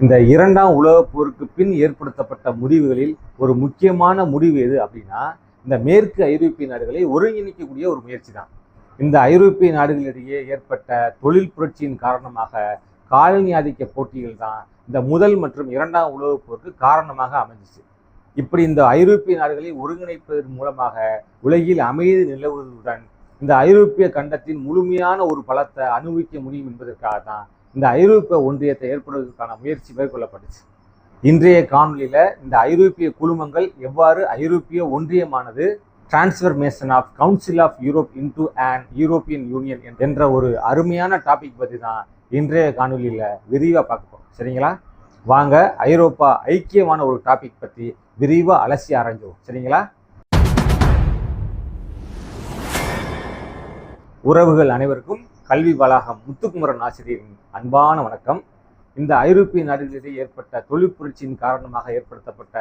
இந்த இரண்டாம் உலகப் போருக்கு பின் ஏற்படுத்தப்பட்ட முடிவுகளில் ஒரு முக்கியமான முடிவு எது அப்படின்னா இந்த மேற்கு ஐரோப்பிய நாடுகளை ஒருங்கிணைக்கக்கூடிய ஒரு முயற்சி தான் இந்த ஐரோப்பிய நாடுகளிடையே ஏற்பட்ட தொழில் புரட்சியின் காரணமாக காலனி ஆதிக்க போட்டிகள் தான் இந்த முதல் மற்றும் இரண்டாம் உலகப் போருக்கு காரணமாக அமைஞ்சிச்சு. இப்படி இந்த ஐரோப்பிய நாடுகளை ஒருங்கிணைப்பதன் மூலமாக உலகில் அமைதி நிலவுவதுடன் இந்த ஐரோப்பிய கண்டத்தின் முழுமையான ஒரு பலத்தை அனுபவிக்க முடியும் என்பதற்காக தான் இந்த ஐரோப்பிய ஒன்றியத்தை ஏற்படுவதற்கான முயற்சி மேற்கொள்ளப்பட்டுச்சு. இன்றைய காணொலியில் இந்த ஐரோப்பிய குழுமங்கள் எவ்வாறு ஐரோப்பிய ஒன்றியமானது transformation of council of Europe into and European union என்ற ஒரு அருமையான டாபிக் பற்றி தான் இன்றைய காணொலியில் விரிவாக பார்க்க போகிறோம் சரிங்களா? வாங்க ஐரோப்பா ஐக்கியமான ஒரு டாபிக் பற்றி விரிவாக அலசி ஆராய்ஞ்சோம் சரிங்களா? உறவுகள் அனைவருக்கும் கல்வி வளாகம் முத்துக்குமரன் ஆசிரியரின் அன்பான வணக்கம். இந்த ஐரோப்பிய நாடுகளிலே ஏற்பட்ட தொழில் புரட்சியின் காரணமாக ஏற்படுத்தப்பட்ட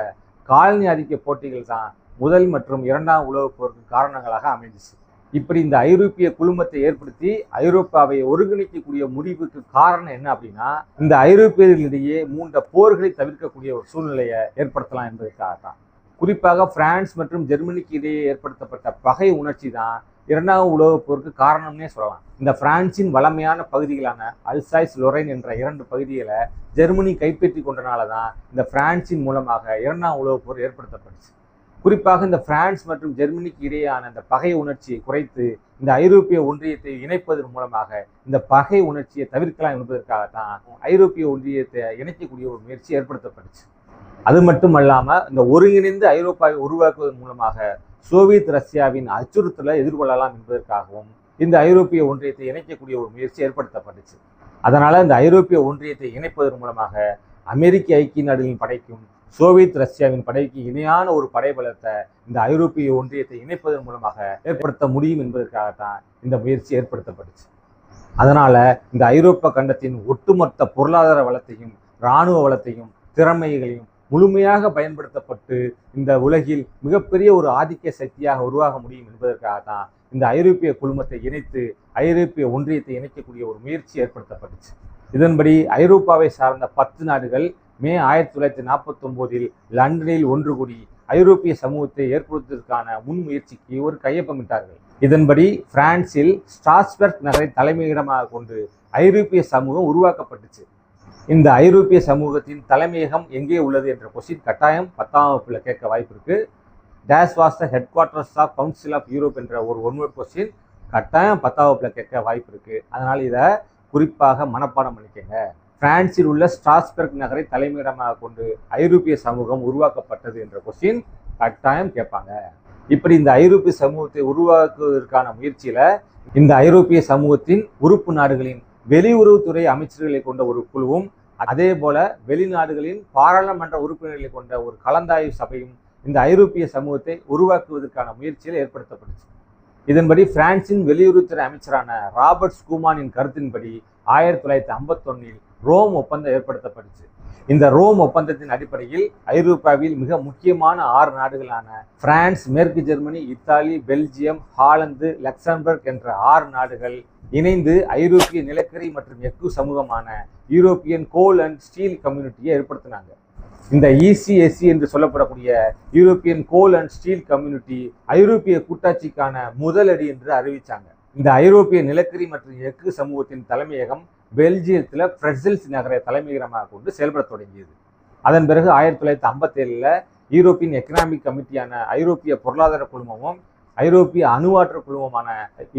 காலனி ஆதிக்க போட்டிகள் தான் முதல் மற்றும் இரண்டாம் உலகப் போருக்கு காரணங்களாக அமைஞ்சிச்சு. இப்படி இந்த ஐரோப்பிய குழுமத்தை ஏற்படுத்தி ஐரோப்பாவை ஒருங்கிணைக்கக்கூடிய முடிவுக்கு காரணம் என்ன அப்படின்னா இந்த ஐரோப்பியர்களிடையே மூன்ற போர்களை தவிர்க்கக்கூடிய ஒரு சூழ்நிலையை ஏற்படுத்தலாம் என்பதற்காக தான் குறிப்பாக பிரான்ஸ் மற்றும் ஜெர்மனிக்கு இடையே ஏற்படுத்தப்பட்ட பகை உணர்ச்சி தான் இரண்டாம் உலகப் போருக்கு காரணம்னே சொல்லலாம். இந்த பிரான்சின் வளமையான பகுதிகளான அல்சாய்ஸ் லொரைன் என்ற இரண்டு பகுதிகளை ஜெர்மனி கைப்பற்றி கொண்டனால தான் இந்த பிரான்சின் மூலமாக இரண்டாம் உலகப் போர் ஏற்படுத்தப்பட்டுச்சு. குறிப்பாக இந்த பிரான்ஸ் மற்றும் ஜெர்மனிக்கு இடையேயான இந்த பகை உணர்ச்சியை குறைத்து இந்த ஐரோப்பிய ஒன்றியத்தை இணைப்பதன் மூலமாக இந்த பகை உணர்ச்சியை தவிர்க்கலாம் என்பதற்காகத்தான் ஐரோப்பிய ஒன்றியத்தை இணைக்கக்கூடிய ஒரு முயற்சி ஏற்படுத்தப்பட்டுச்சு. அது மட்டும் அல்லாமல் இந்த ஒருங்கிணைந்து ஐரோப்பாவை உருவாக்குவதன் மூலமாக சோவியத் ரஷ்யாவின் அச்சுறுத்தலை எதிர்கொள்ளலாம் என்பதற்காகவும் இந்த ஐரோப்பிய ஒன்றியத்தை இணைக்கக்கூடிய ஒரு முயற்சி ஏற்படுத்தப்பட்டுச்சு. அதனால் இந்த ஐரோப்பிய ஒன்றியத்தை இணைப்பதன் மூலமாக அமெரிக்க ஐக்கிய நாடுகளின் படைக்கும் சோவியத் ரஷ்யாவின் படைக்கு இணையான ஒரு படைபலத்தை இந்த ஐரோப்பிய ஒன்றியத்தை இணைப்பதன் மூலமாக ஏற்படுத்த முடியும் என்பதற்காகத்தான் இந்த முயற்சி ஏற்படுத்தப்பட்டுச்சு. அதனால் இந்த ஐரோப்பா கண்டத்தின் ஒட்டுமொத்த பொருளாதார வளத்தையும் இராணுவ வளத்தையும் திறமைகளையும் முழுமையாக பயன்படுத்தப்பட்டு இந்த உலகில் மிகப்பெரிய ஒரு ஆதிக்க சக்தியாக உருவாக முடியும் என்பதற்காக தான் இந்த ஐரோப்பிய குழுமத்தை இணைத்து ஐரோப்பிய ஒன்றியத்தை இணைக்கக்கூடிய ஒரு முயற்சி ஏற்படுத்தப்பட்டுச்சு. இதன்படி ஐரோப்பாவை சார்ந்த பத்து நாடுகள் மே ஆயிரத்தி தொள்ளாயிரத்தி நாற்பத்தி ஒன்பதில் லண்டனில் ஒன்று கூடி ஐரோப்பிய சமூகத்தை ஏற்படுத்துவதற்கான முன்முயற்சிக்கு ஒரு கையொப்பமிட்டார்கள். இதன்படி பிரான்சில் ஸ்ட்ராஸ்பர்க் நகரை தலைமையிடமாக கொண்டு ஐரோப்பிய சமூகம் உருவாக்கப்பட்டுச்சு. இந்த ஐரோப்பிய சமூகத்தின் தலைமையகம் எங்கே உள்ளது என்ற கொஸ்டின் கட்டாயம் பத்தாம் வகுப்பில் கேட்க வாய்ப்பு இருக்குது dash was the headquarters of council of Europe என்ற ஒரு ஒன்வர்ட் கொஸ்டின் கட்டாயம் பத்தாம் வகுப்பில் கேட்க வாய்ப்பு இருக்குது அதனால் இதை குறிப்பாக மனப்பாடம் பண்ணிக்கங்க. பிரான்சில் உள்ள ஸ்ட்ராஸ்பர்க் நகரை தலைமையிடமாக கொண்டு ஐரோப்பிய சமூகம் உருவாக்கப்பட்டது என்ற கொஸ்டின் கட்டாயம் கேட்பாங்க. இப்படி இந்த ஐரோப்பிய சமூகத்தை உருவாக்குவதற்கான முயற்சியில் இந்த ஐரோப்பிய சமூகத்தின் உறுப்பு நாடுகளின் வெளியுறவுத்துறை அமைச்சர்களை கொண்ட ஒரு குழுவும் அதே போல வெளிநாடுகளின் பாராளுமன்ற உறுப்பினர்களை கொண்ட ஒரு கலந்தாய்வு சபையும் இந்த ஐரோப்பிய சமூகத்தை உருவாக்குவதற்கான முயற்சியில் ஏற்படுத்தப்பட்டுச்சு. இதன்படி பிரான்சின் வெளியுறவுத்துறை அமைச்சரான ராபர்ட் ஸ்கூமானின் கருத்தின்படி ஆயிரத்தி தொள்ளாயிரத்தி ஐம்பத்தொன்னில் ரோம் ஒப்பந்தம் ஏற்படுத்தப்பட்டுச்சு. இந்த ரோம் ஒப்பந்தத்தின் அடிப்படையில் ஐரோப்பாவில் மிக முக்கியமான ஆறு நாடுகளான பிரான்ஸ் மேற்கு Germany Italy Belgium Holland Luxembourg என்ற ஆறு நாடுகள் இணைந்து ஐரோப்பிய நிலக்கரி மற்றும் எஃகு சமூகமான யூரோப்பியன் கோல் அண்ட் ஸ்டீல் கம்யூனிட்டியை ஏற்படுத்தினாங்க. இந்த இசிஎஸ்சி என்று சொல்லப்படக்கூடிய European coal and steel community ஐரோப்பிய கூட்டாட்சிக்கான முதலடி என்று அறிவிச்சாங்க. இந்த ஐரோப்பிய நிலக்கரி மற்றும் எஃகு சமூகத்தின் தலைமையகம் பெல்ஜியத்தில் ஃப்ரெட்ஸல்ஸ் நகரை தலைமையிடமாக கொண்டு செயல்பட தொடங்கியது. அதன் பிறகு ஆயிரத்தி தொள்ளாயிரத்தி ஐம்பத்தேழில் யூரோப்பியன் எக்கனாமிக் கமிட்டியான ஐரோப்பிய பொருளாதார குழுமமும் ஐரோப்பிய அணுவாற்று குழுமமான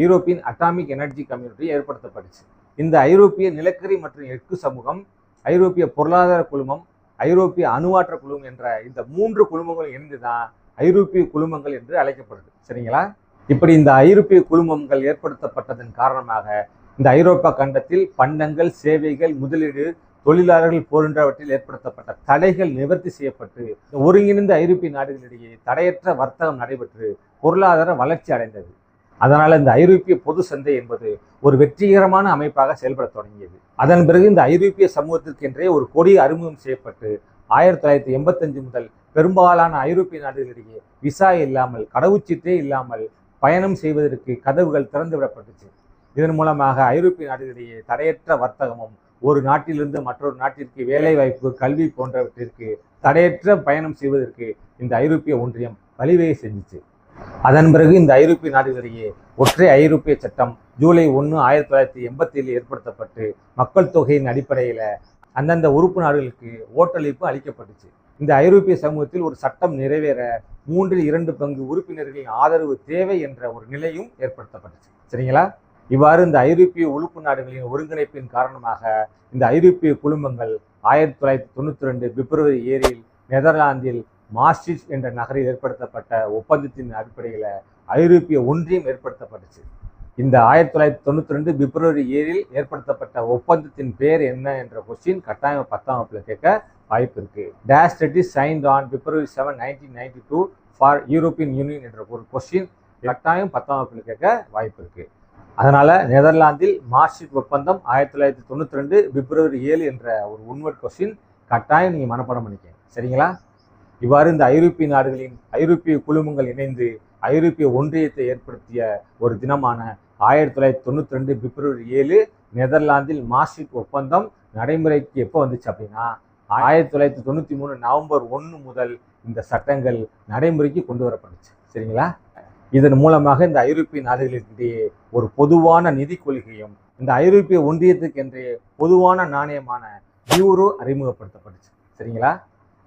யூரோப்பியன் அட்டாமிக் எனர்ஜி கம்யூனிட்டி ஏற்படுத்தப்பட்டுச்சு. இந்த ஐரோப்பிய நிலக்கரி மற்றும் எஃகு சமூகம் ஐரோப்பிய பொருளாதார குழுமம் ஐரோப்பிய அணுவாற்ற குழுமம் என்ற இந்த மூன்று குழுமங்களும் இணைந்து தான் ஐரோப்பிய குழுமங்கள் என்று அழைக்கப்படுது. சரிங்களா? இப்படி இந்த ஐரோப்பிய குழுமங்கள் ஏற்படுத்தப்பட்டதன் காரணமாக இந்த ஐரோப்பா கண்டத்தில் பண்டங்கள் சேவைகள் முதலீடு தொழிலாளர்கள் போன்றவற்றில் ஏற்படுத்தப்பட்ட தடைகள் நிவர்த்தி செய்யப்பட்டு ஒருங்கிணைந்த ஐரோப்பிய நாடுகளிடையே தடையற்ற வர்த்தகம் நடைபெற்று பொருளாதார வளர்ச்சி அடைந்தது. அதனால் இந்த ஐரோப்பிய பொது சந்தை என்பது ஒரு வெற்றிகரமான அமைப்பாக செயல்பட தொடங்கியது. அதன் பிறகு இந்த ஐரோப்பிய சமூகத்திற்கென்றே ஒரு கொடி அறிமுகம் செய்யப்பட்டு ஆயிரத்தி தொள்ளாயிரத்தி எண்பத்தஞ்சு முதல் பெரும்பாலான ஐரோப்பிய நாடுகளிடையே விசா இல்லாமல் கடவுச்சீட்டே இல்லாமல் பயணம் செய்வதற்கு கதவுகள் திறந்து விடப்பட்டுச்சு இதன் மூலமாக ஐரோப்பிய நாடுகளிடையே தடையற்ற வர்த்தகமும் ஒரு நாட்டிலிருந்து மற்றொரு நாட்டிற்கு வேலை வாய்ப்பு கல்வி போன்றவற்றிற்கு தடையற்ற பயணம் செய்வதற்கு இந்த ஐரோப்பிய ஒன்றியம் வழிவகை செஞ்சிச்சு. அதன் பிறகு இந்த ஐரோப்பிய நாடுகளிடையே ஒற்றை ஐரோப்பிய சட்டம் ஜூலை ஒன்று ஆயிரத்தி தொள்ளாயிரத்தி எண்பத்தியில் ஏற்படுத்தப்பட்டு மக்கள் தொகையின் அடிப்படையில் அந்தந்த உறுப்பு நாடுகளுக்கு ஓட்டளிப்பு அளிக்கப்பட்டுச்சு. இந்த ஐரோப்பிய சமூகத்தில் ஒரு சட்டம் நிறைவேற மூன்றில் இரண்டு பங்கு உறுப்பினர்களின் ஆதரவு தேவை என்ற ஒரு நிலையும் ஏற்படுத்தப்பட்டுச்சு. சரிங்களா? இவ்வாறு இந்த ஐரோப்பிய உறுப்பு நாடுகளின் ஒருங்கிணைப்பின் காரணமாக இந்த ஐரோப்பிய குழுமங்கள் ஆயிரத்தி தொள்ளாயிரத்தி தொண்ணூற்றி ரெண்டு பிப்ரவரி ஏழில் நெதர்லாந்தில் மாஸ்டிஸ் என்ற நகரில் ஏற்படுத்தப்பட்ட ஒப்பந்தத்தின் அடிப்படையில் ஐரோப்பிய ஒன்றியம் ஏற்படுத்தப்பட்டுச்சு. இந்த ஆயிரத்தி தொள்ளாயிரத்தி தொண்ணூற்றி ரெண்டு பிப்ரவரி ஏழில் ஏற்படுத்தப்பட்ட ஒப்பந்தத்தின் பேர் என்ன என்ற கொஸ்டின் கட்டாயம் பத்தாம் வகுப்பில் கேட்க வாய்ப்பு இருக்கு. Dash signed on February seven nineteen ninety two for European union என்ற ஒரு கொஸ்டின் கட்டாயம் பத்தாம் வகுப்பில் கேட்க வாய்ப்பு இருக்குது அதனால் நெதர்லாந்தில் மார்க்சிட் ஒப்பந்தம் ஆயிரத்தி தொள்ளாயிரத்தி தொண்ணூற்றி ரெண்டு பிப்ரவரி ஏழு என்ற ஒரு உண்மை கொஸ்டின் கட்டாயம் நீங்கள் மனப்பாடம் பண்ணிக்கங்க. சரிங்களா? இவ்வாறு இந்த ஐரோப்பிய நாடுகளின் ஐரோப்பிய குழுமங்கள் இணைந்து ஐரோப்பிய ஒன்றியத்தை ஏற்படுத்திய ஒரு தினமான ஆயிரத்தி தொள்ளாயிரத்தி தொண்ணூற்றி ரெண்டு பிப்ரவரி ஏழு நெதர்லாந்தில் மாஸ்ட்ரிட் ஒப்பந்தம் நடைமுறைக்கு எப்போ வந்துச்சு அப்படின்னா ஆயிரத்தி தொள்ளாயிரத்தி தொண்ணூற்றி மூணு நவம்பர் ஒன்று முதல் இந்த சட்டங்கள் நடைமுறைக்கு கொண்டு வரப்பட்டுச்சு. சரிங்களா? இதன் மூலமாக இந்த ஐரோப்பிய நாடுகளிடையே ஒரு பொதுவான நிதி கொள்கையும் இந்த ஐரோப்பிய ஒன்றியத்துக்கென்றே பொதுவான நாணயமான யூரோ அறிமுகப்படுத்தப்பட்டுச்சு. சரிங்களா?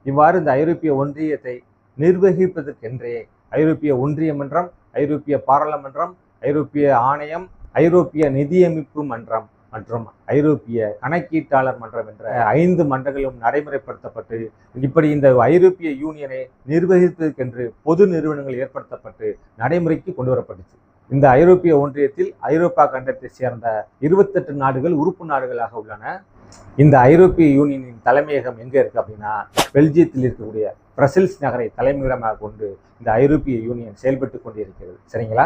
இவ்வாறு இந்த ஐரோப்பிய ஒன்றியத்தை நிர்வகிப்பதற்கென்றே ஐரோப்பிய ஒன்றிய மன்றம் ஐரோப்பிய பாராளுமன்றம் ஐரோப்பிய ஆணையம் ஐரோப்பிய நிதியமைப்பு மன்றம் மற்றும் ஐரோப்பிய கணக்கீட்டாளர் மன்றம் என்ற ஐந்து மன்றங்களும் நடைமுறைப்படுத்தப்பட்டு இப்படி இந்த ஐரோப்பிய யூனியனை நிர்வகிப்பதற்கென்று பொது நிறுவனங்கள் ஏற்படுத்தப்பட்டு நடைமுறைக்கு கொண்டு வரப்பட்டுச்சு இந்த ஐரோப்பிய ஒன்றியத்தில் ஐரோப்பா கண்டத்தை சேர்ந்த இருபத்தெட்டு நாடுகள் உறுப்பு நாடுகளாக உள்ளன. இந்த ஐரோப்பிய யூனியனின் தலைமையகம் எங்கே இருக்கு அப்படின்னா பெல்ஜியத்தில் இருக்கக்கூடிய பிரசில்ஸ் நகரை தலைமையிடமாக கொண்டு இந்த ஐரோப்பிய யூனியன் செயல்பட்டு கொண்டிருக்கிறது. சரிங்களா?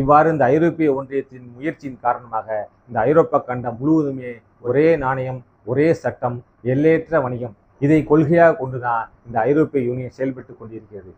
இவ்வாறு இந்த ஐரோப்பிய ஒன்றியத்தின் முயற்சியின் காரணமாக இந்த ஐரோப்பா கண்டம் முழுவதுமே ஒரே நாணயம் ஒரே சட்டம் எல்லையற்ற வணிகம் இதை கொள்கையாக கொண்டுதான் இந்த ஐரோப்பிய யூனியன் செயல்பட்டு கொண்டிருக்கிறது.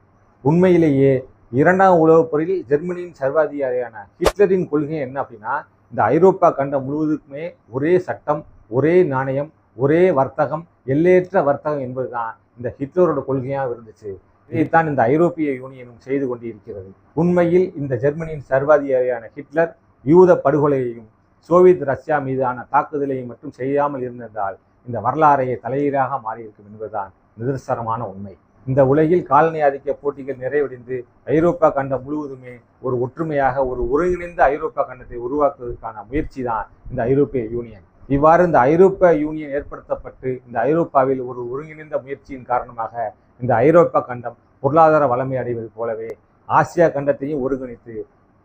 உண்மையிலேயே இரண்டாம் உலகப் போரில் ஜெர்மனியின் சர்வாதிகாரியான ஹிட்லரின் கொள்கை என்ன அப்படின்னா இந்த ஐரோப்பா கண்டம் முழுவதுக்குமே ஒரே சட்டம் ஒரே நாணயம் ஒரே வர்த்தகம் எல்லையற்ற வர்த்தகம் என்பதுதான் இந்த ஹிட்லரோட கொள்கையாக இருந்துச்சு. இதைத்தான் இந்த ஐரோப்பிய யூனியனும் செய்து கொண்டிருக்கிறது. உண்மையில் இந்த ஜெர்மனியின் சர்வாதிகாரியான ஹிட்லர் யூத படுகொலையையும் சோவியத் ரஷ்யா மீதான தாக்குதலையும் மட்டும் செய்யாமல் இருந்ததால் இந்த வரலாறையே தலையீடாக மாறியிருக்கும் என்பதுதான் நிதர்சனமான உண்மை. இந்த உலகில் காலனி ஆதிக்க போட்டிகள் நிறைவடைந்து ஐரோப்பா கண்டம் முழுவதுமே ஒரு ஒற்றுமையாக ஒரு ஒருங்கிணைந்த ஐரோப்பா கண்டத்தை உருவாக்குவதற்கான முயற்சி தான் இந்த ஐரோப்பிய யூனியன். இவ்வாறு இந்த ஐரோப்பிய யூனியன் ஏற்படுத்தப்பட்டு இந்த ஐரோப்பாவில் ஒரு ஒருங்கிணைந்த முயற்சியின் காரணமாக இந்த ஐரோப்பா கண்டம் பொருளாதார வளமை அடைவது போலவே ஆசியா கண்டத்தையும் ஒருங்கிணைத்து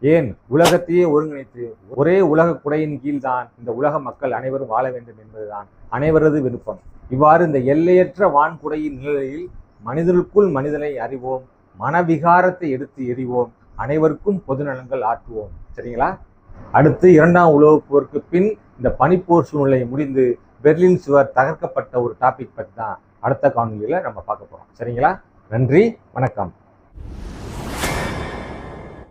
ஏன் உலகத்தையே ஒருங்கிணைத்து ஒரே உலக குடையின் கீழ்தான் இந்த உலக மக்கள் அனைவரும் வாழ வேண்டும் என்பதுதான் அனைவரது விருப்பம். இவ்வாறு இந்த எல்லையற்ற வான்குடையின் நிலையில் மனிதனுக்குள் மனிதனை அறிவோம் மனவிகாரத்தை எடுத்து எறிவோம் அனைவருக்கும் பொதுநலங்கள் ஆற்றுவோம். சரிங்களா? அடுத்து இரண்டாம் உலகப் போருக்கு பின் இந்த பனிப்போர் சூழ்நிலை முடிந்து பெர்லின் சுவர் தகர்க்கப்பட்ட ஒரு டாபிக் பற்றி தான் அடுத்த காணொலியில் நம்ம பார்க்க போகிறோம் சரிங்களா? நன்றி வணக்கம்.